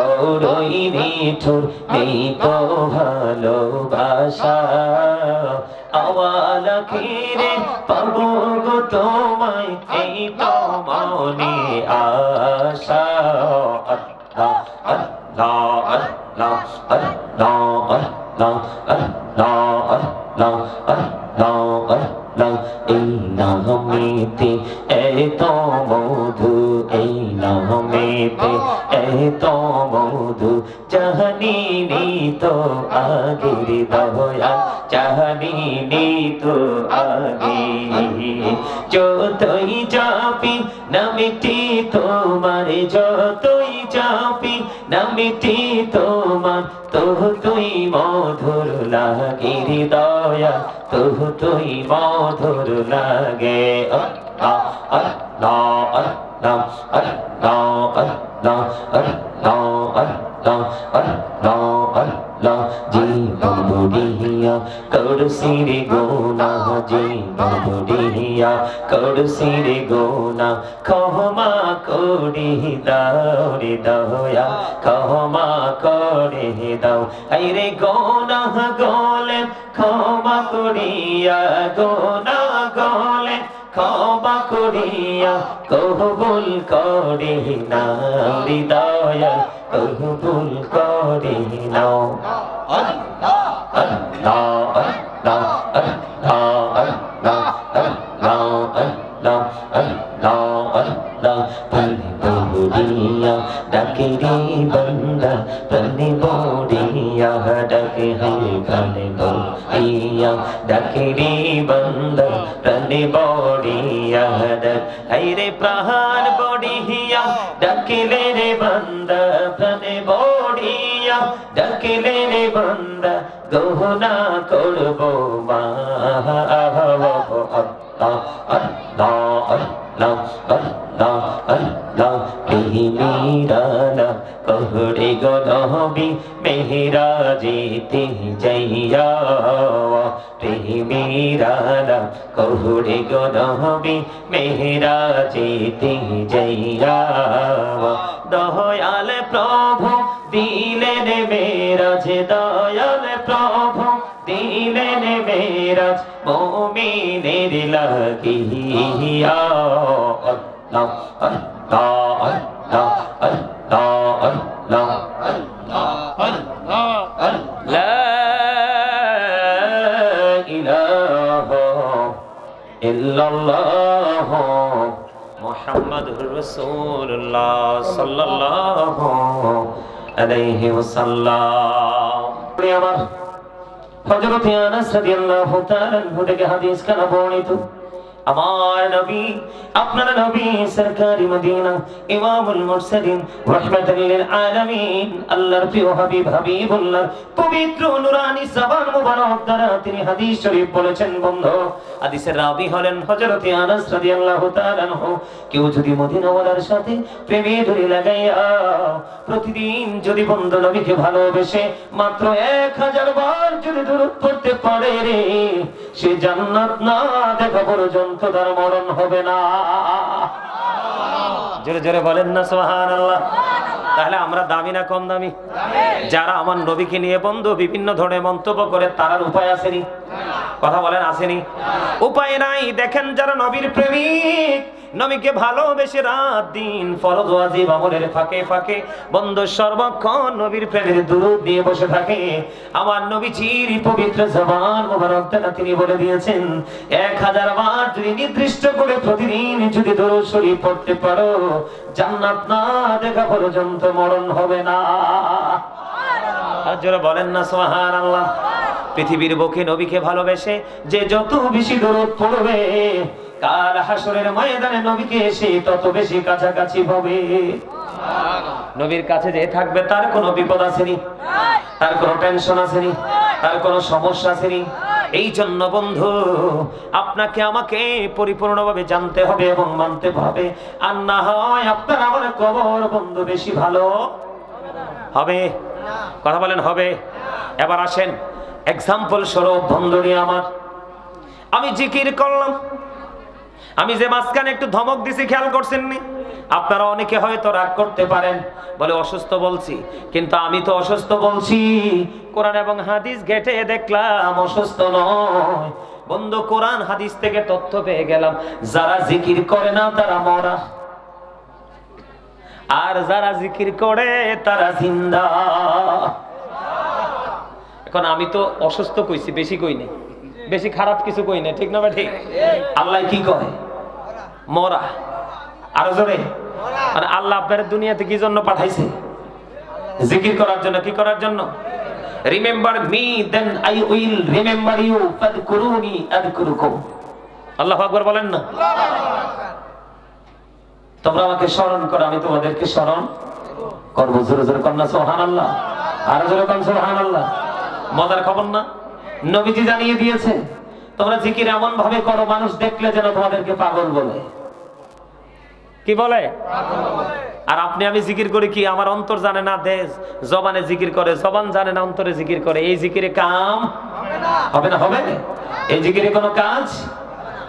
বড়ই মিঠুর ভালোবাসা। আওয়ালা পাবো গো তোমায় এই তো মনে আশা। আল্লাহ আল্লাহ। এত মধু জাহানিনি তো আগের দয়া জাহানিনি তো আগে যতই যাবি নামিটি তোমার, যতই যাবি নামিটি তোমার তো তুই মধুর লাগে, হৃদয়া তো তুই মধুর লাগে। আল্লাহ আল্লাহ আল্লাহ আল্লাহ আল্লাহ আল্লাহ। বুড়িয়া করছি রে গোনা জীবন বুড়িয়া করছি রে গোনা ক্ষমা করি দাও রে দয়া ক্ষমা করে দাও আই রে গোনা গলে ক্ষমা করিয়া গোনা গলে ক্ষমা করিয়া কহবুল করি না হৃদয় কহবুল করি নাও আল্লাহ আল্লাহ আল্লাহ আল্লাহ। বড়িয়া ডাকে রে বন্দা পানি বড়িয়া, ডাকে হাই পানি বড়িয়া। ডাকে রে বন্দা পানি বড়িয়া, ডাক হাই রে প্রাণ বড়িয়া। ডাকিলে রে বন্দা, প্রাণে বড়িয়া। ডাকিলে রে বন্দা, গহনা করব মা। আল্লাহ আল্লাহ আল্লাহ আল্লাহ আল্লাহ। মেহিরানা কহরে গনবি মেহিরা যেতে যাইয়া প্রেমিরানা কহরে গনবি মেহিরা যেতে যাইয়া দয়াল প্রভু, দিলেন মেরাজ, দয়াল প্রভু, দিলেন মেরাজ, মোমিনের লাগিয়া আল্লাহ আল্লাহ মুহাম্মাদুর রাসূলুল্লাহ সাল্লাল্লাহু আলাইহি ওয়াসাল্লাম। আমার হযরত আনাস রাদিয়াল্লাহু তাআলা থেকে হাদিস কানা বর্ণিত। আমার নবী, আপনার নবী, সরকারি মদিনা, ইমামুল মুরসালিন, রাহমাতুল আলামিন, আল্লাহর প্রিয় হাবিব হাবিবুল্লাহ, পবিত্র নুরানি জবান মুবারক দ্বারা তিনি হাদিস শরীফ বলেছেন, বন্ধু। হাদিসের রাবি হলেন হযরত আনাস রাদিয়াল্লাহু তাআলা আনহু। কেউ যদি মদিনাওয়ালার সাথে প্রেমে ধরে লাগাইয়া প্রতিদিন যদি বন্ধু নবীকে ভালোবেসে মাত্র এক হাজার বার যদি দূরত পড়তে পারে রে, সে জান্নাত না দেখা পর্যন্ত তার মরণ হবে না। জোরে জোরে বলেন না সোহান আল্লাহ তাহলে আমরা দামি না কম দামি? যারা আমার নবীকে নিয়ে বন্ধু, বিভিন্ন ধরনের মন্তব্য করে, তার উপায় আসেনি। কথা বলেন, আসেনি? উপায় নাই। দেখেন যারা নবীর প্রেমিক, নবীকে ভালোবেসে রাত দিন ফরজ ওয়াজিব আমলের ফাঁকে ফাঁকে, বন্ধু সর্বক্ষণ নবীর প্রেমের দুরূদ দিয়ে বসে থাকে। আমার নবীজির পবিত্র জবান মোবারক তিনি বলে দিয়েছেন, এক হাজার বার যদি নির্দিষ্ট করে প্রতিদিন যদি দরুদ শরীফ পড়তে পারো, জান্নাত না দেখা পর্যন্ত মরণ হবে না। আর বলেন না সোহান আল্লাহ পৃথিবীর বুকে নবীকে ভালোবেসে যে যত বেশি দরদ পড়বে, কাল হাসরের ময়দানে নবীকে এসে তত বেশি কাছাকাছি হবে। নবীর কাছে যে থাকবে, তার কোনো বিপদ আসেনি, তার কোনো টেনশন আসেনি, তার কোনো সমস্যা আসেনি। এই জন্য বন্ধু, আপনাকে আমাকে পরিপূর্ণভাবে জানতে হবে এবং মানতে হবে। আর না হয় আপনার আমার কবর, বন্ধু, বেশি ভালো। হবে? কথা বলেন, হবে? এবার আসেন। এক্সাম্পল স্বরূপ বন্ধুরি আমার। আমি জিকির করলাম। আমি যে মাঝখানে একটু ধমক দিছি, খেয়াল করছেন নি আপনারা অনেকে হয়তো রাগ করতে পারেন, বলে অসুস্থ বলছি, কিন্তু আমি তো অসুস্থ বলছি। কোরআন এবং হাদিস ঘেটে দেখলাম অসুস্থ নয়। বন্ধু, কোরআন হাদিস থেকে তথ্য পেয়ে গেলাম, যারা জিকির করে না তারা মরা। আর যারা জিকির করে তারা জিন্দা। এখন আমি তো অসুস্থ কইছি, বেশি কই বেশি খারাপ কিছু কই না ঠিক না বা ঠিক। আল্লাহ কি কয়? মরা। আরও জোরে। মানে আল্লাহ আপনার দুনিয়াতে কি জন্য পাঠাইছে? জিকির করার জন্য, কি করার জন্য? Remember me then I will remember you ফাদকুরুনি আযকুরুকুম আল্লাহ আকবার বলেন না। তোমরা আমাকে স্মরণ করো, আমি তোমাদেরকে স্মরণ করব। জোরে জোরে কন্যা সোহান আল্লাহ আরও জোরে কন সোহান আল্লাহ মজার খবর না? নবীজি জানিয়ে দিয়েছে, তোমরা জিকির এমন ভাবে করো, মানুষ দেখলে যেন তোমাদেরকে পাগল বলে। কি বলে? আর আপনি আমি জিকির করি কি? আমার অন্তর জানে না দেশ, জবানে জিকির করে, জবান জানে না অন্তরে জিকির করে। এই জিকিরে কাম হবে না, হবে? এই জিকিরে কোনো কাজ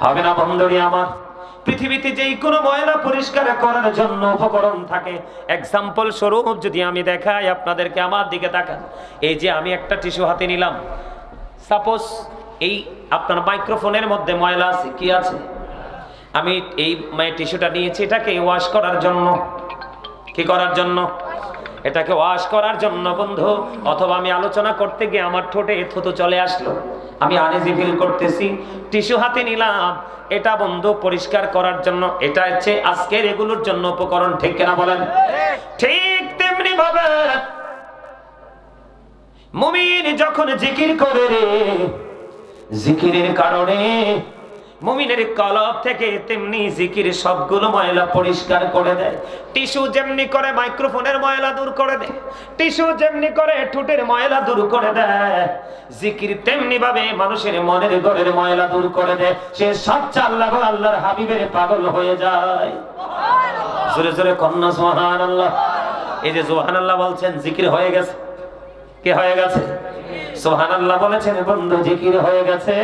হবে না, বন্ধুরি আমার। পৃথিবীতে যেই কোনো ময়লা পরিষ্কার করার জন্য উপকরণ থাকে এক্সাম্পল স্বরূপ যদি আমি দেখাই, আপনাদেরকে আমার দিকে তাকান। এই যে আমি একটা টিস্যু হাতে নিলাম। সাপোজ এই আপনার মাইক্রোফোনের মধ্যে ময়লা আছে, কি আছে? আমি এই মানে টিস্যুটা নিয়েছি, এটাকে ওয়াশ করার জন্য। কি করার জন্য? এটাকে ওয়াশ করার জন্য, বন্ধু। অথবা আমি আলোচনা করতে গিয়ে আমার ঠোঁটে থুতু চলে আসলো। আমি আনেজি ফিল করতেছি। টিস্যু হাতে নিলাম। এটা, বন্ধু, পরিষ্কার করার জন্য। এটা হচ্ছে আজকের এগুলোর জন্য উপকরণ, ঠিক কিনা বলেন? ঠিক তেমনি ভাবে। মুমিন যখন জিকির করে রে, জিকিরের কারণে মুমিনের কলব থেকে তেমনি জিকির সবগুলো ময়লা পরিষ্কার করে দেয়। টিস্যু যেমনি করে মাইক্রোফোনের ময়লা দূর করে দেয়। টিস্যু যেমনি করে ঠোঁটের ময়লা দূর করে দেয়। জিকির তেমনি ভাবে মানুষের মনের ঘরের ময়লা দূর করে দেয়। সে সচ্চা আল্লাহ আল্লাহর হাবিবের পাগল হয়ে যায়। জোরে জোরে কন্যা সোহান আল্লাহ এই যে সোহান আল্লাহ বলছেন, জিকির হয়ে গেছে। কে হয়ে গেছে? সোহান আল্লাহ বলেছেন, বন্ধু, জিকির হয়ে গেছে।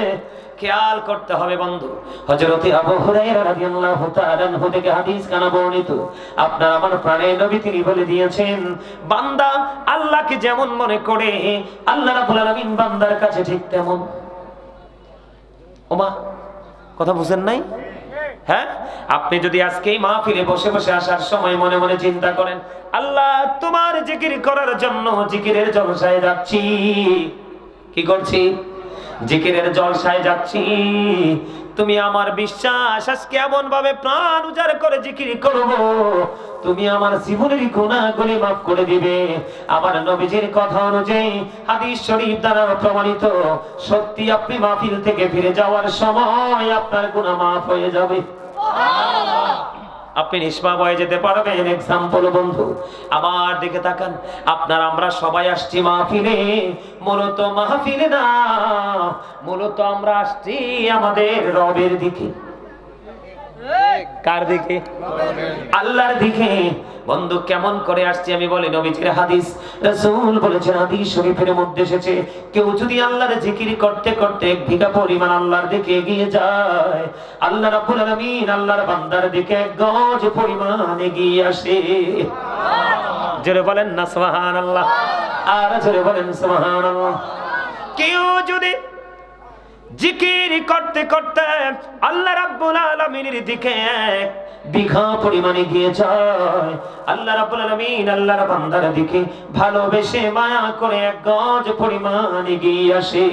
খেয়াল করতে হবে বন্ধু। হযরতে আবু হুরায়রা রাদিয়াল্লাহু তাআলা আনহু থেকে হাদিস কানা বর্ণিত। আপনার আমার প্রাণের নবী তিনি বলে দিয়েছেন, বান্দা আল্লাহকে যেমন মনে করে, আল্লাহ রাব্বুল আলামিন বান্দার কাছে ঠিক তেমন। ওমা, কথা বুঝেন নাই? হ্যাঁ? আপনি যদি আজকে এই মাহফিলে বসে বসে আসার সময় মনে মনে চিন্তা করেন, আল্লাহ তোমার জিকির করার জন্য জিকিরের জলসায় যাচ্ছি। কি করছি? জিকিরের জলসায় যাচ্ছি। তুমি আমার বিশ্বাস, আজকে এমন ভাবে প্রাণ উজাড় করে জিকির করব। তুমি আমার জীবনের গুণাগুলি মাফ করে দিবে। আমার নবীজির কথা অনুযায়ী হাদিস শরীফ দ্বারা প্রমাণিত, সত্যি আপনি মাহফিল থেকে ফিরে যাওয়ার সময় আপনার গুনাহ মাফ হয়ে যাবে। আপনি নিষ্পাপ হয়ে যেতে পারবেন। এক্সাম্পল বন্ধু, আমার দিকে তাকান। আপনার আমরা সবাই আসছি মাহফিলে। মূলত মাহফিলে না, মূলত আমরা আসছি আমাদের রবের দিকে। কার দিকে? আল্লাহর দিকে। বন্ধু কেমন করে আসছি আমি বলি নবীজির হাদিস। রাসূল বলেছেন হাদিস শরীফের মধ্যে এসেছে কেউ যদি আল্লাহর জিকির করতে করতে এক বিঘা পরিমাণ আল্লাহর দিকে এগিয়ে যায় আল্লাহ রাব্বুল আলামিন আল্লাহর বান্দার দিকে এক গজ পরিমাণ এগিয়ে আসে। জোরে বলেন না সুবহানাল্লাহ। আর জোরে বলেন সুবহানাল্লাহ। কেউ যদি জিকির করতে করতে আল্লাহ রাব্বুল আলামিনের দিকে বিঘা পরিমাণে গিয়ে যায়। আল্লাহ রাব্বুল আলামিন আল্লাহর বান্দার দিকে ভালোবেসে মায়া করে এক গজ পরিমাণে গিয়ে আসে।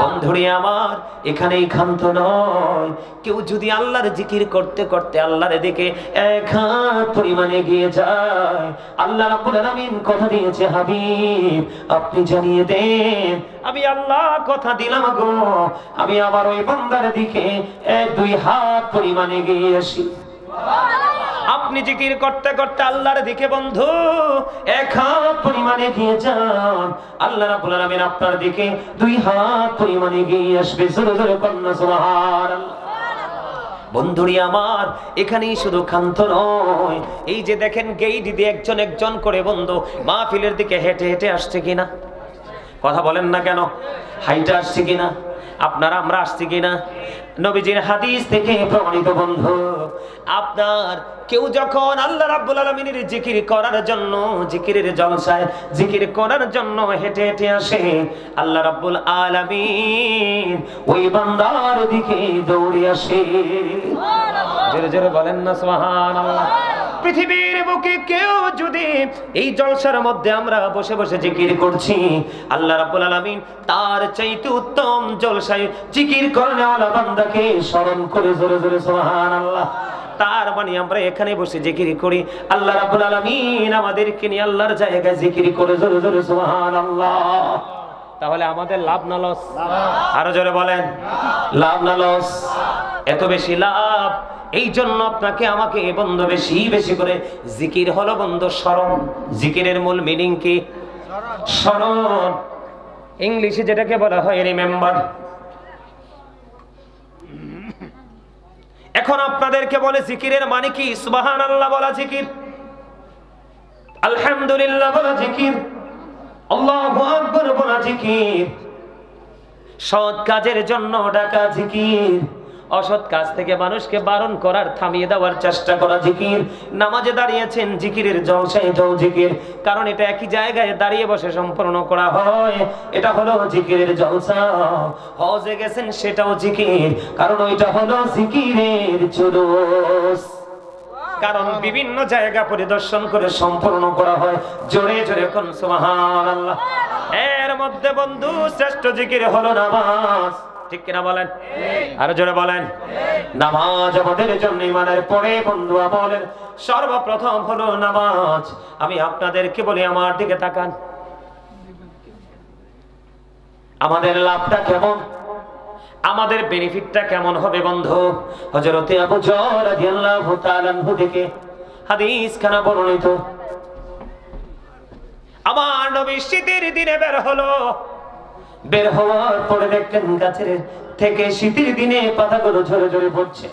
বন্ধুরে আমার এখানেই ক্ষান্ত নয়। কেউ যদি আল্লাহর জিকির করতে করতে আল্লাহর দিকে এক হাত পরিমাণে গিয়ে যায় আল্লাহ রাব্বুল আলামিন কথা দিয়েছে হাবিব আপনি জানিয়ে দেন আমি আল্লাহ কথা দিলাম গো। আমি আবার ওই বান্দার দিকে এক দুই হাত পরিমাণে গিয়ে আসি। আপনি জিকির করতে করতে আল্লাহর দিকে বন্ধু, এক হাত পরিমাণে গিয়ে যান। আল্লাহ রাব্বুল আলামিন আপনার দিকে দুই হাত পরিমাণে গিয়ে আসবে। জোরে জোরে কন্যা সুবহানাল্লাহ। বন্ধুরি আমার, এখানেই শুধু ক্ষান্ত নয়। এই যে দেখেন, গেইট দিয়ে একজন একজন করে বন্ধু, মাহফিলের দিকে হেঁটে হেঁটে আসছে কিনা? কথা বলেন না কেন? হাইটে আসছে কিনা? আপনারা আমরা আসছি কিনা? নবীজির হাদিস থেকে প্রমাণিত বন্ধু আপনার কেউ যখন আল্লাহ রাব্বুল আলামিনের জিকির করার জন্য জিকিরের জলসায় জিকির করার জন্য হেঁটে হেঁটে আসে আল্লাহ রাব্বুল আলামিন ওই বান্দার দিকে দৌড়ে আসে। জোরে জোরে বলেন না সুবহানাল্লাহ। পৃথিবীর বুকে কেউ যদি এই জলসার মধ্যে আমরা বসে বসে জিকির করছি, আল্লাহ রাব্বুল আলামিন তার চাইতে উত্তম জলসায় জিকির করনেওয়ালা বান্দাকে স্মরণ করে জোরে জোরে সুবহানাল্লাহ। তার মানে আমরা এখানে বসে জিকির করি, আল্লাহ রাব্বুল আলামিন আমাদেরকে নিয়ে আল্লাহর জায়গায় জিকির করে জোরে জোরে সুবহানাল্লাহ। তাহলে আমাদের লাভ না লস? আরও জোরে বলেন। লাভ না লস? এত বেশি লাভ। এই জন্য আপনাকে আমাকে এ বন্ধ বেশি বেশি করে জিকির হলো বন্ধ, স্মরণ। জিকিরের মূল মিনিং কি? স্মরণ। ইংলিশে যেটাকে বলা হয় রিমেম্বার এখন আপনাদেরকে বলে জিকিরের মানে কি? সুবাহান আল্লাহ বলা জিকির। আলহামদুলিল্লাহ বলা জিকির। আল্লাহু বলা জিকির। সৎ কাজের জন্য ডাকা জিকির। অসৎ কাজ থেকে মানুষকে বারণ করার, থামিয়ে দেওয়ার চেষ্টা করা জিকির। নামাজে দাঁড়িয়েছেন জিকিরের জলসায় এটাও জিকির। কারণ এটা একই জায়গায় দাঁড়িয়ে বসে সম্পূর্ণ করা হয়। এটা হলো জিকিরের জলসা। হজে গেছেন সেটাও জিকির। কারণ ওইটা হলো জিকিরের চুরুস কারণ বিভিন্ন জায়গা পরিদর্শন করে সম্পূর্ণ করা হয়। জোরে জোরে কোন সুবহানাল্লাহ। এর মধ্যে বন্ধু, শ্রেষ্ঠ জিকির হলো নামাজ। ঠিক কিনা বলেন? আরও জোরে বলেন। নামাজ আমাদের জন্য ইমানের পরে বন্ধু আমলের সর্বপ্রথম হলো নামাজ। আমি আপনাদেরকে বলি আমার দিকে তাকান। আমাদের লাভটা কেমন? আমাদের বেনিফিটটা কেমন হবে বন্ধু? হযরতে আবু জর রাদিয়াল্লাহু তাআলা থেকে হাদিস খানা বর্ণিত। আমার নবী শীতের দিনে বের হলো। বের হওয়ার পরে দেখলেন গাছের থেকে শীতের দিনে পাতাগুলো ঝরে ঝরে পড়ছে।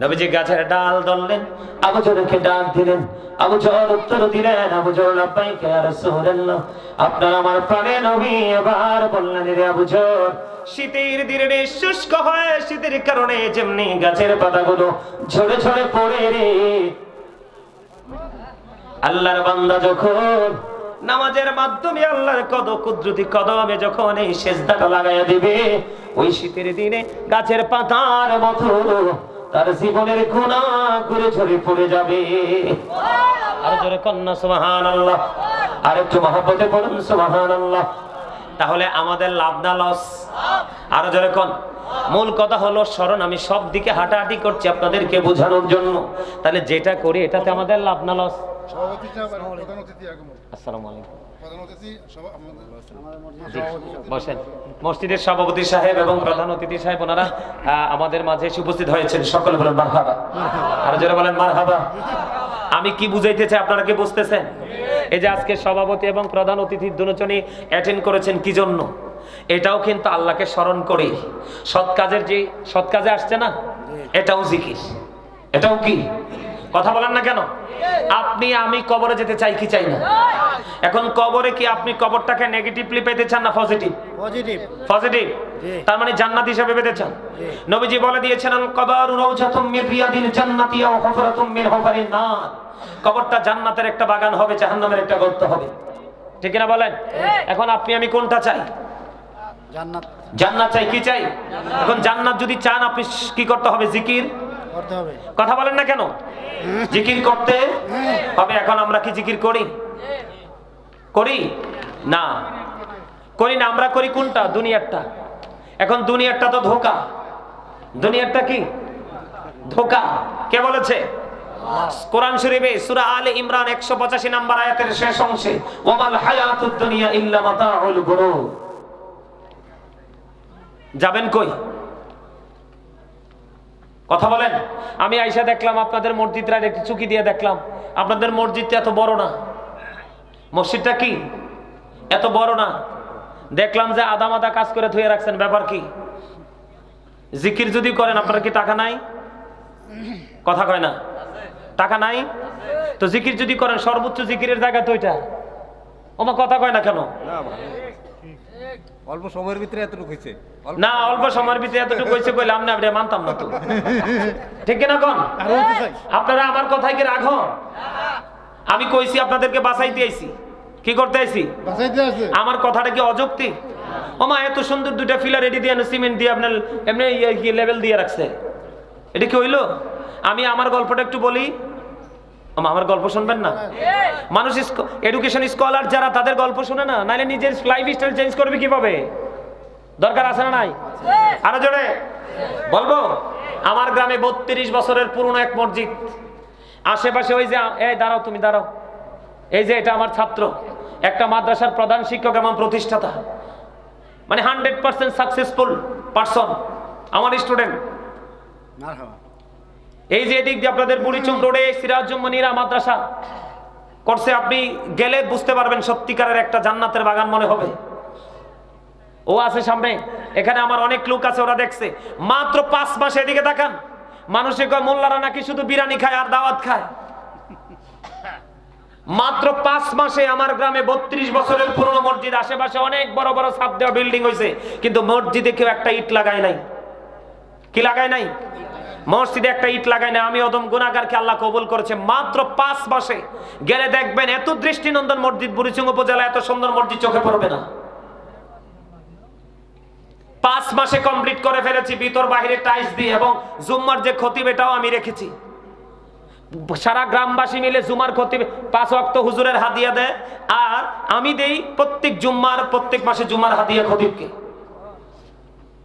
নবীজি গাছের ডাল ধরলেন আবু জরকে ডাক দিলেন আবু জর উত্তর দিলেন আবু জর লাব্বাইকে, ইয়া রাসূলুল্লাহ, আপনার আমার প্রাণে নবী, এবার বললেন, রে আবু জর শীতের দিনে শুষ্ক হয়, শীতের কারণে যেমনি গাছের পাতাগুলো ঝরে ঝরে পড়ে রে। আল্লাহর বান্দা যখন নামাজের মাধ্যমে আল্লাহর কদ কুদরতি কদমে যখন এই সেজদাটা লাগাইয়া দিবে ওই শীতের দিনে গাছের পাতার মতো তার জীবনের গুণা করে ঝরে পড়ে যাবে। আর জোরে কন্যা সুবহানাল্লাহ। আর একটু মহব্বতে বলুন সুবহান আল্লাহ তাহলে আমাদের লাভ না লস? আরও জোরে কন? মূল কথা হলো, স্মরণ, আমি সব দিকে হাঁটাহাঁটি করছি আপনাদেরকে বোঝানোর জন্য। তাহলে যেটা করি, এটাতে আমাদের লাভ না লস? বসেন। মসজিদের সভাপতি সাহেব এবং প্রধান অতিথি সাহেব, ওনারা আমাদের মাঝে উপস্থিত হয়েছেন। সকলে যারা বলেন, মারহাবা। আমি কি বুঝাইতে চাই, আপনারা কি বুঝতেছেন? এই যে আজকে সভাপতি এবং প্রধান অতিথি দুজনই অ্যাটেন্ড করেছেন কি জন্য? এটাও কিন্তু আল্লাহকে স্মরণ করে। সৎ কাজের যে সৎ কাজে আসছে না? এটাও জিকির। এটাও কি? কথা বলেন না কেন? আপনি আমি কবরে যেতে চাই কি চাই না? এখন কবরে কি আপনি কবরটাকে নেগেটিভলি পেতে চান না পজিটিভ পজিটিভ পজিটিভ তার মানে জান্নাত হিসেবে পেতে চান? নবীজি বলে দিয়েছেন আল কবরু রাউজাতুম মিন রিয়াদিল জান্নাতি আও হুফরাতুম মিন হুফারিন নার কবরটা জান্নাতের একটা বাগান হবে জাহান্নামের একটা গর্ত হবে। ঠিক না বলেন? এখন আপনি আমি কোনটা চাই? জান্নাত। জান্নাত চাই কি চাই? এখন জান্নাত যদি চান আপনি কি করতে হবে? জিকির? করতে হবে। কথা বলেন না কেন? জিকির করতে হবে এখন আমরা কি জিকির করি? করি? না। করি না আমরা করি কোনটা? দুনিয়ারটা। এখন দুনিয়ারটা তো ধোকা। দুনিয়ারটা কি? ধোকা। কে বলেছে? কোরআন শরীফে সূরা আলে ইমরান 185 নাম্বার আয়াতের শেষ অংশে ওয়ামাল হায়াতুদ দুনিয়া ইল্লা মাতাউল যাবেন কই? কথা বলেন। আমি আইসা দেখলাম আপনাদের মসজিদরা একটু চুকি দিয়ে দেখলাম। আপনাদের মসজিদটা এত বড় না। মসজিদটা কি? এত বড় না। দেখলাম যে আদা মাদা কাজ করে ধুয়ে রাখছেন। ব্যাপার কি? জিকির যদি করেন, আপনার কি টাকা নাই? কথা কয় না। টাকা নাই? তো জিকির যদি করেন সর্বোচ্চ জিকিরের জায়গা তো ওইটা। ওমা কথা কয় না কেন? অল্প সময়ের ভিতরে এতটুকু হয়েছে না অল্প সময়ের ভিতরে এতটুকু হয়েছে কইলাম না এটা মানতাম না তো। ঠিক কিনা কোন? আপনারা আমার কথায় কি রাখো আমি কইছি আপনাদেরকে বাঁচাইতে আইছি। কি করতে আইছি? আমার কথাটা কি অযৌক্তি? ওমা এত সুন্দর দুইটা ফিলার রেডি দিয়ে সিমেন্ট দিয়ে আপনার এমনি ইয়ে লেভেল দিয়ে রাখছে। এটা কি হইল? আমি আমার গল্পটা একটু বলি। আমার গল্প শুনবেন না? মানুষ এডুকেশন স্কলার যারা, তাদের গল্প শুনে না, নাইলে নিজের লাইফ স্টাইল চেঞ্জ করবে কীভাবে? দরকার আছে না নাই? আরও জোরে। বলব? আমার গ্রামে বত্রিশ বছরের পুরনো এক মসজিদ। আশেপাশে ওই যে, এই দাঁড়াও তুমি, দাঁড়াও। এই যে, এটা আমার ছাত্র। একটা মাদ্রাসার প্রধান শিক্ষক এবং প্রতিষ্ঠাতা। মানে হান্ড্রেড পার্সেন্ট সাকসেসফুল পার্সন আমার স্টুডেন্ট এই যে এদিক দিয়ে আপনাদের বুড়িচুম রোডে সিরাজুম্মনিরা মাদ্রাসা করছে আপনি গেলে বুঝতে পারবেন সত্যিকারের একটা জান্নাতের বাগান মনে হবে। ও আছে সামনে এখানে আমার অনেক লোক আছে ওরা দেখছে। মাত্র পাঁচ মাস এদিকে দেখান মানুষে কয় মোল্লারা নাকি শুধু বিরানি খায় আর দাওয়াত খায়। মাত্র পাঁচ মাসে আমার গ্রামে বত্রিশ বছরের পুরনো মসজিদ আশেপাশে অনেক বড় বড় সাপ দেওয়া বিল্ডিং হয়েছে কিন্তু মসজিদে কেউ একটা ইট লাগায় নাই। কি লাগায় নাই? মসজিদে একটা ইট লাগায় না আমি অদম গুনাগারকে আল্লাহ কবুল করেছে। মাত্র পাঁচ মাসে গেলে দেখবেন এত দৃষ্টিনন্দন মসজিদ বুড়িচুং উপজেলা এত সুন্দর মসজিদ চোখে পড়বে না। পাঁচ মাসে কমপ্লিট করে ফেলেছি, ভিতর বাহিরে টাইস দিয়ে, এবং জুম্মার যে খতিব এটাও আমি রেখেছি। সারা গ্রামবাসী মিলে জুমার খতিব, পাঁচ অক্ত হুজুরের হাদিয়া দেয়, আর আমি দেই প্রত্যেক জুম্মার, প্রত্যেক মাসে জুম্মার হাদিয়া খতিবকে।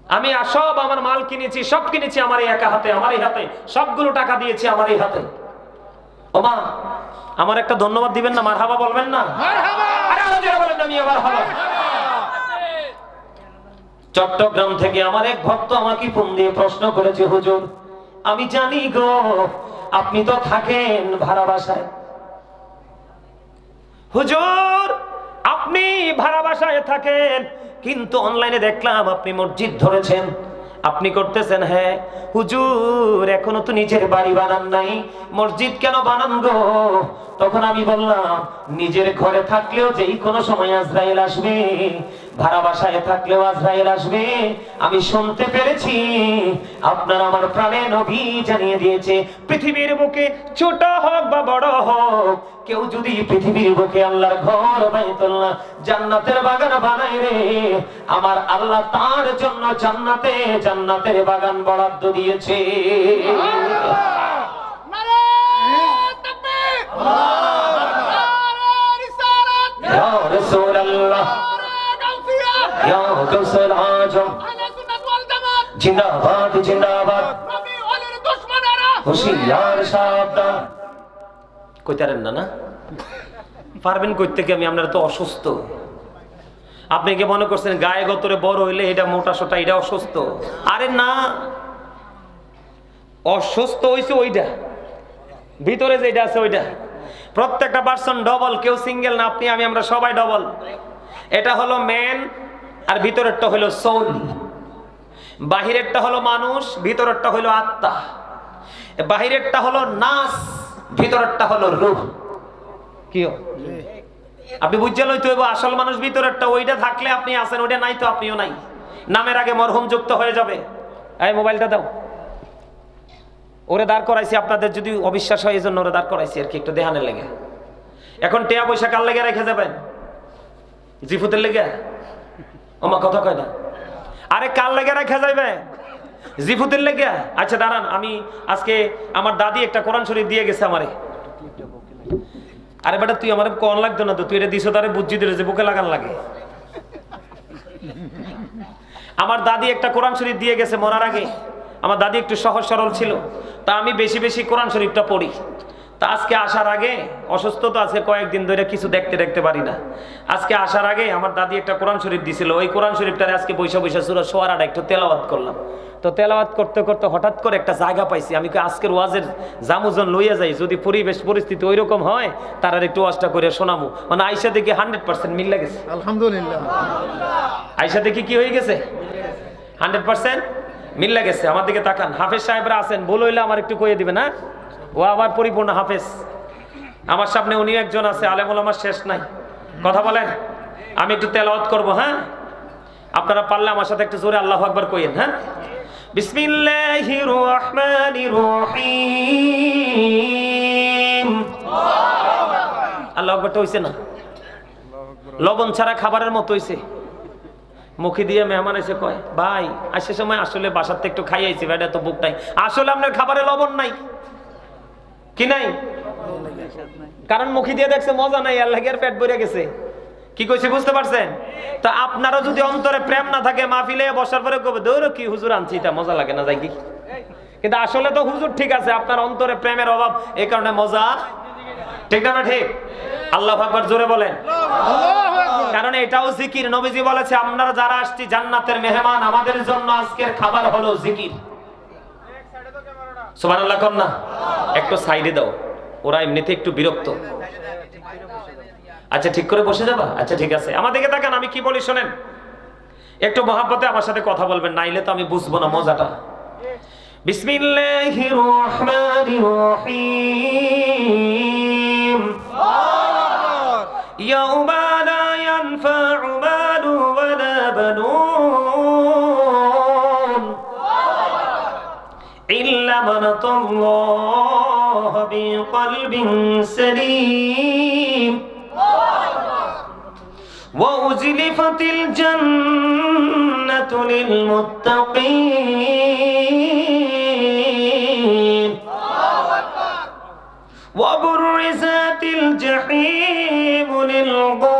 আমি সব আমার মাল কিনেছি সব কিনেছি আমার এই একা হাতে আমার এই হাতে। সবগুলো টাকা দিয়েছি আমার এই হাতে। ওমা আমার একটা ধন্যবাদ দিবেন না মারহাবা বলবেন না? চট্টগ্রাম থেকে আমার এক ভক্ত আমাকে ফোন দিয়ে প্রশ্ন করেছে হুজুর আমি জানি গো আপনি তো থাকেন ভাড়া বাসায়। হুজুর আপনি ভাড়া বাসায় থাকেন, কিন্তু অনলাইনে দেখলাম আপনি মসজিদ ধরেছেন। আপনি করতেছেন হ্যাঁ হুজুর, এখনও তো নিজের বাড়ি বানান নাই। মসজিদ কেন বানান গো? তখন আমি বললাম, নিজের ঘরে থাকলেও যেই কোনো সময় আজরাইল আসবে ভাড়া বাসায় থাকলেও আজরাইল আসবে। আমি শুনতে পেরেছি, আপনার আমার প্রাণে নবী জানিয়ে দিয়েছে, পৃথিবীর বুকে ছোট হোক বা বড় হোক, কেউ যদি পৃথিবীর বুকে আল্লাহর ঘর বাইতুল্লাহ জান্নাতের বাগান বানায় রে, আমার আল্লাহ তার জন্য জান্নাতে, জান্নাতের বাগান বরাদ্দ দিয়েছে। ইয়া কাউসার আজম জিন্দাবাদ জিন্দাবাদ। হুশিয়ার সাবধান। কইতারেন না না? পারবেন কইতে কি? আমি আপনার তো অসুস্থ। আপনি কি মনে করছেন গায়ে গতরে বড় হইলে এটা মোটা সোটা এটা অসুস্থ? আরে না। অসুস্থ হইছে ওইটা। ভিতরে যেটা আছে ওইটা। প্রত্যেকটা পার্সন ডবল কেউ সিঙ্গেল না আপনি আমি আমরা সবাই ডবল এটা হলো ম্যান আর ভিতরেরটা হলো সোল বাহিরেরটা হলো মানুষ, ভিতরেরটা হলো আত্মা। বাহিরেরটা হলো নাস, ভিতরেরটা হলো রূহ কি? আপনি বুঝতে লইতে হইব আসল মানুষ ভিতরেরটা ওইটা থাকলে আপনি আছেন ওইটা নাই তো আপনিও নাই। নামের আগে মরহুম যুক্ত হয়ে যাবে। এই মোবাইলটা দাও। ওরে দাঁড় করাইছি আপনাদের যদি অবিশ্বাস হয় এই জন্য ওরে দাঁড় করাইছি আর কি, একটু দেহানের লেগে। এখন টেয়া পয়সা কার লেগে রেখে যাবেন? জিফুতের লেগে? ওমা, কথা কয় না। আরে কার লেগে রেখে যাইবে? জিফুতের লেগে? আচ্ছা দাঁড়ান, আমি আজকে আমার দাদি একটা কোরআন শরীফ দিয়ে গেছে আমারে। আরে বেটা, তুই আমার কন লাগতো না তো? তুই এটা দিছো তারে বুঝছি দিলে যে বুকে লাগান লাগে। আমার দাদি একটা কোরআন শরীফ দিয়ে গেছে মরার আগে। আমার দাদি একটু সহজ সরল ছিল। তা আমি বেশি বেশি কোরআন শরীফটা পড়ি। তা আজকে আসার আগে অসুস্থ তো আজকে কয়েকদিন ধরে কিছু দেখতে দেখতে পারি না। আজকে আসার আগে আমার দাদি একটা কোরআন শরীফ দিছিল। ওই কোরআন শরীফটারে আজকে বৈশা বৈশা সুরা সোয়ারাটা একটু তেলাওয়াত করলাম। তো তেলাওয়াত করতে করতে হঠাৎ করে একটা জায়গা পাইছি। আমি আজকের ওয়াজের জামুজন লইয়া যাই। যদি পরিবেশ পরিস্থিতি ওই রকম হয় তার আর একটু ওয়াজটা করে শোনাবো মানে আইসা দেখি হান্ড্রেড পার্সেন্ট মিল গেছে। আলহামদুলিল্লাহ। আইসা দেখি কি হয়ে গেছে? হান্ড্রেড পার্সেন্ট মিল্লা গেছে। আমার দিকে তাকান। হাফেজ সাহেবরা আছেন। ভুল হইলে আমার একটু কয়ে দিবে না ও আবার পরিপূর্ণ হাফেজ। আমার সামনে উনি একজন আছে আলেমুল আমার শেষ নাই। কথা বলেন, আমি একটু তেলাওয়াত করব হ্যাঁ? আপনারা পারলে আমার সাথে একটু জোরে আল্লাহ আকবার কইেন হ্যাঁ? বিসমিল্লাহির রহমানির রহিম। আল্লাহ আকবারটা হইছে না? লবণ ছাড়া খাবারের মতো হইছে। মুখে দিয়ে মেহমান এসে কয়, ভাই, আসে সময় আসলে বাসার থেকে একটু খাইয়াইছি ভাই তো বুক নাই আসলে আপনার খাবারে লবণ নাই। কি নাই? কারণ মুখে দিয়ে দেখছে মজা নাই, আল্লাহ এর পেট ভরে গেছে। কি কইছে বুঝতে পারছেন? তো আপনারও যদি অন্তরে প্রেম না থাকে, মাহফিলে বসার পরে কবে কি হুজুর আনছি, এটা মজা লাগে না, যাই কি। কিন্তু আসলে তো হুজুর ঠিক আছে, আপনার অন্তরে প্রেমের অভাব এই কারণে মজা। ঠিক না ঠিক? আল্লাহ আকবার জোরে বলেন। কারণ এটাও জিকির। নবীজি বলেছে আপনারা যারা আসছি জান্নাতের মেহমান, আমাদের জন্য আজকের খাবার হলো জিকির। সোমান আল্লাহ না। একটু সাইডে দাও। ওরা এমনিতে একটু বিরক্ত। আচ্ছা ঠিক করে বসে যাবা? আচ্ছা ঠিক আছে। আমার আমি কি বলি শোনেন? একটু মহাব্বতে আমার সাথে কথা বলবেন, নাইলে তো আমি বুঝব না মজাটা। বিসমিল্লাহির রহমানির রহিম। ইয়াউমা লা ইয়ানফা'ু মালু ওয়ালা أتى الله بقلب سليم. وأزلفت الجنة للمتقين. وبرزت الجحيم للغاوين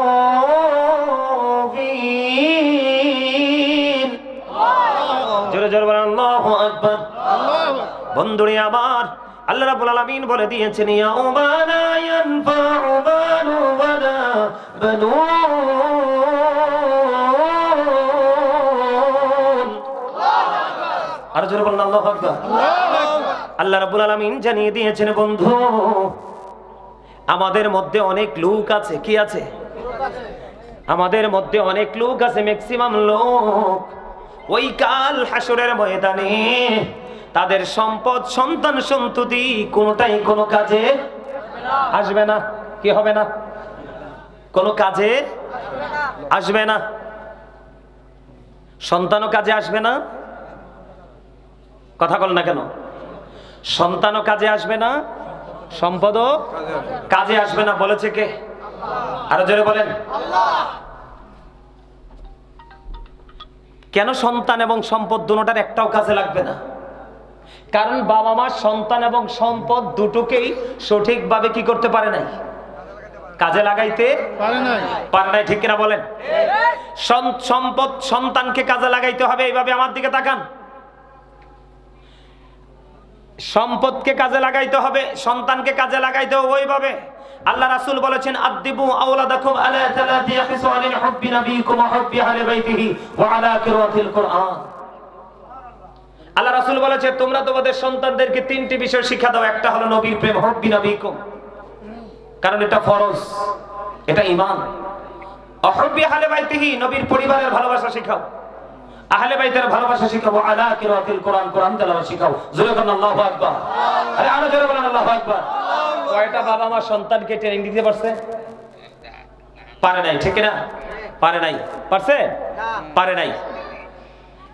বন্ধুরে আমার, আল্লাহ রাব্বুল আলামিন বলে দিয়েছেন, ইয়াউমা লা ইয়ানফাউ মালু ওয়ালা বানুন। আর জোরে বলেন, আল্লাহু আকবার। আল্লাহ রাব্বুল আলামিন জানিয়ে দিয়েছেন, বন্ধু, আমাদের মধ্যে অনেক লোক আছে। কি আছে? আমাদের মধ্যে অনেক লোক আছে, ম্যাক্সিমাম লোক। ওই কাল হাসরের ময়দানে তাদের সম্পদ, সন্তান, সন্ততি কোনোটাই কোনো কাজে আসবে না। কি হবে না? কোনো কাজে আসবে না। সন্তানও কাজে আসবে না। কথা বল না কেন? সন্তানও কাজে আসবে না, সম্পদও কাজে আসবে না, বলেছে কে? আরও জোরে বলেন। কেন সন্তান এবং সম্পদ দুটোটার একটাও কাজে লাগবে না? কারণ বাবা মা সন্তান এবং সম্পদ দুটোকেই সঠিকভাবে কি করতে পারে নাই? কাজে লাগাইতে পারে নাই। পারে নাই ঠিক কিনা বলেন? সম্পদ সন্তানকে কাজে লাগাইতে হবে এইভাবে আমার দিকে তাকান। সম্পদকে কাজে লাগাইতে হবে সন্তানকে কাজে লাগাইতে হবে ওইভাবে। আল্লাহ রাসূল বলেছেন আদিবু আওলাদাকুম আলা তালাতি খিসালিন হুব্বি নবিয়িকুম ওয়া হুব্বি আহলি বাইতিহি ওয়া আলা কিরাতিল কুরআন। আল্লাহ রাসূল বলেছে, তোমরা তোমাদের সন্তানদেরকে তিনটি বিষয় শিক্ষা দাও। একটা হলো নবীর প্রেম, হুব্বি নবিয়িকুম কারণ এটা ফরজ, এটা ঈমান। অহব্বি আহলে বাইতিহি, নবীর পরিবারের ভালোবাসা শেখাও। আহলে বাইতের ভালোবাসা শেখাও। আলা কিরাতিল কোরআন কোরআন তেলাওয়াত শেখাও। জোরে বলেন আল্লাহু আকবার। আরে আরও জোরে বলেন আল্লাহু আকবার। কয়টা বাবা মা সন্তানকে ট্রেনিং দিতে পারছে? পারে নাই, ঠিক না পারে নাই। পারছে? পারে নাই।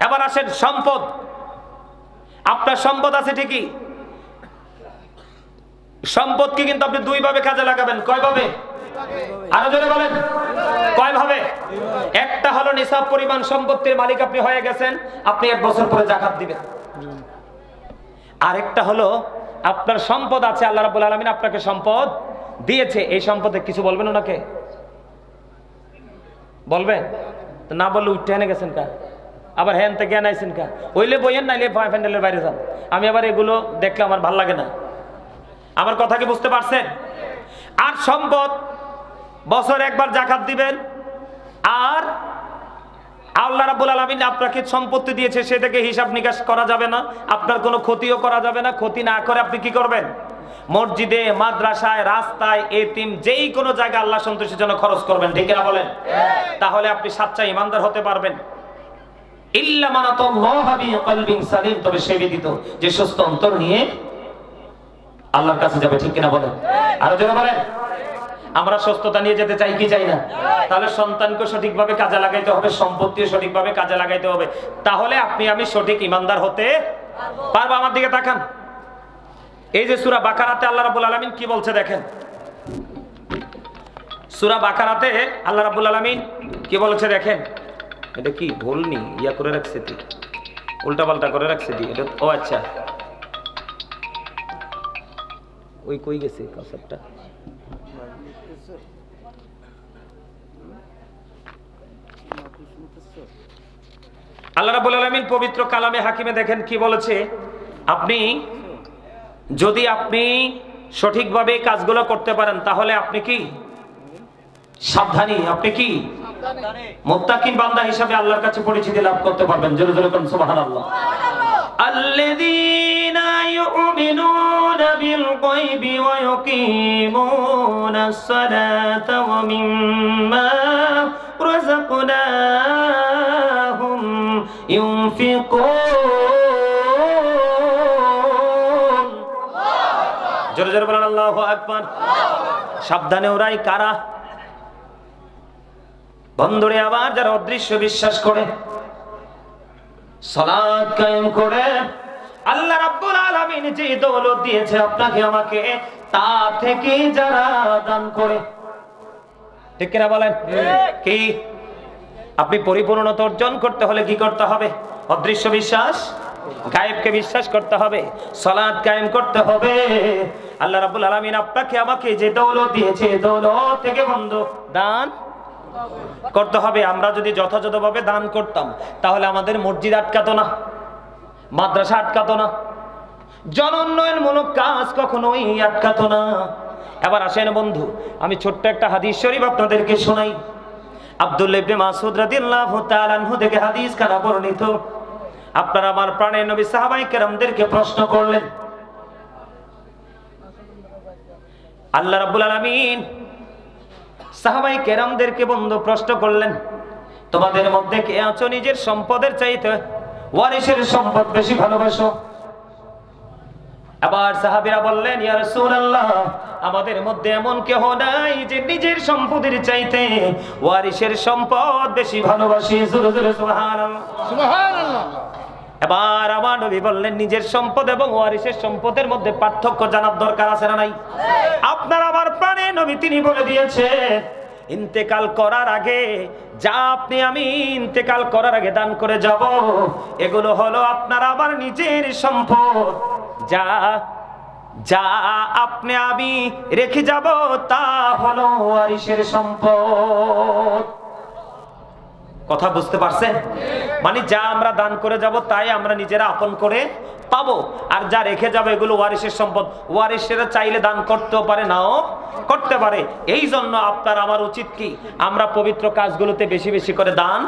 এবার আসেন সম্পদ। আপনার সম্পদ আছে ঠিকই। সম্পদকে কিন্তু আপনি দুই ভাবে কাজে লাগাবেন। কয় ভাবে আরও জোরে বলেন। কয় ভাবে একটা হলো নিসাব পরিমাণ সম্পত্তির মালিক আপনি হয়ে গেছেন, আপনি এক বছর পরে জাকাত দিবেন। আরেকটা হলো, আপনার সম্পদ আছে, আল্লাহ রাব্বুল আলামিন আপনাকে সম্পদ দিয়েছে। এই সম্পদে কিছু বলবেন ওনাকে? বলবেন? না বললে উঠতে এনে গেছেন কা আবার হ্যান থেকে আনাইছেন কা? ওইলে বইয়েন নাইলে প্যান্ডেলের বাইরে যান। আমি আবার এগুলো দেখলে আমার ভালো লাগে না। আমার কথা কি বুঝতে পারছেন? আর সম্পদ বছর একবার জাকাত দিবেন আর আল্লাহ রাব্বুল আলামিন আপনাকে সম্পত্তি দিয়েছে সেটাকে হিসাব নিকাশ করা যাবে না আপনার কোনো ক্ষতিও করা যাবে না। ক্ষতি না করে আপনি কি করবেন? মসজিদে মাদ্রাসায় রাস্তায় এতিম যেই কোনো জায়গায় আল্লাহ সন্তোষের জন্য খরচ করবেন ঠিক না বলেন? তাহলে আপনি সাচ্চা ইমানদার হতে পারবেন। তবে সে ব্যতীত যে সুস্থ অন্তর নিয়ে আল্লাহর কাছে যাবে, ঠিক কিনা বলেন? আরও জোরে বলেন। আমরা সুস্থতা নিয়ে যেতে চাই কি চাই না? তাহলে সন্তানকে সঠিকভাবে কাজে লাগাইতে হবে, সম্পত্তিও সঠিকভাবে কাজে লাগাইতে হবে। তাহলে আপনি, আমি সঠিক ইমানদার হতে পারব? আমার দিকে তাকান। এই যে সুরা বাকারাতে আল্লাহ রাবুল আলমিন কি বলছে দেখেন? সুরা বাকারাতে আল্লাহ রাবুল আলমিন কি বলছে দেখেন? এটা কি? ভুল নি? ইয়া করে রাখছে তুই উল্টা পাল্টা করে রাখছে দি এটা ও আচ্ছা। ওই কই গেছে কাসারটা আল্লাহ রাবুল আলমিন পবিত্র কালামে হাকিমে দেখেন কি বলেছে? আপনি যদি আপনি সঠিকভাবে কাজগুলো করতে পারেন, তাহলে আপনি কি? সাবধানী। আপনি কি? মুক্তাকিন বান্দা হিসাবে আল্লাহর কাছে পরিচিতি লাভ করতে পারবেন। জোরে জোরে করুন সুবহানাল্লাহ। আল্লাযীনা ইউমিনুনা বিল গায়বি ওয়া ইয়াকিমুনাস সালাতা ওয়া মিম্মা রাযাকনাহুম ইউনফিকুন জোরে জোরে বলেন আল্লাহু আকবার। সাবধানে ওরাই কারা? বন্ধুরে আবার যারা অদৃশ্য বিশ্বাস করে সালাত কায়েম করে আল্লাহ রাব্বুল আলামিন যে দৌলত দিয়েছে আপনাকে আমাকে তা থেকে যারা দান করে ঠিক কিনা বলেন? কি? আপনি পরিপূর্ণতা অর্জন করতে হলে কি করতে হবে? অদৃশ্য বিশ্বাস? গায়েবকে বিশ্বাস করতে হবে। সলাদ কায়েম করতে হবে। আল্লাহ রাব্বুল আলামিন আপনাকে আমাকে যে দৌলত দিয়েছে দৌলত থেকে বন্ধ দান করতে হবে। আমরা যদি যথাযথভাবে দান করতাম, তাহলে আমাদের মসজিদ আটকাতো না, মাদ্রাসা আটকাতো না জন উন্নয়নমূলক কাজ কখনোই আটকাতো না। এবার আসেন বন্ধু, আমি ছোট্ট একটা হাদিস শরীফ আপনাদেরকে শোনাই। আব্দুল্লাহ ইবনে মাসউদ রাদিয়াল্লাহু তাআলা আনহু থেকে হাদিস কারা বর্ণিত? আপনারা আমার প্রাণের নবী সাহাবায়ে কেরামদেরকে প্রশ্ন করলেন, আল্লাহ রাব্বুল আলামিন সাহাবাই কেরামদেরকে বন্ধু প্রশ্ন করলেন, তোমাদের মধ্যে কে আছো নিজের সম্পদের চাইতে? ওয়ারিসের সম্পদ বেশি ভালোবাসো? আবার সাহাবিরা বললেন, ইয়া রাসূলুল্লাহ, আমাদের মধ্যে এমন কেহ নাই যে নিজের সম্পদের চাইতে ওয়ারিসের সম্পদ বেশি ভালোবাসি। সুবহানাল্লাহ। এবার আমার নবী বললেন, নিজের সম্পদ এবং ওয়ারিসের সম্পদের মধ্যে পার্থক্য জানার দরকার আছে না নাই? আপনার আমার প্রাণে নবী তিনি বলে দিয়েছে, ইন্তেকাল করার আগে যা আপনি আমি ইন্তেকাল করার আগে দান করে যাব, এগুলো হলো আপনার আমার নিজের সম্পদ। যা যা আপনি আমি রেখে যাব, তা হলো ওয়ারিসের সম্পদ। কথা বুঝতে পারছেন? মানে যা আমরা দান করে যাব, তাই আমরা নিজেরা আপন করে পাবো। আর যা রেখে যাবে, এগুলো ওয়ারিসের সম্পদ। ওয়ারিসেরা চাইলে দান করতেও পারে, নাও করতে পারে। এই জন্য আপনার আমার উচিত কি? আমরা পবিত্র কাজগুলোতে বেশি বেশি করে দান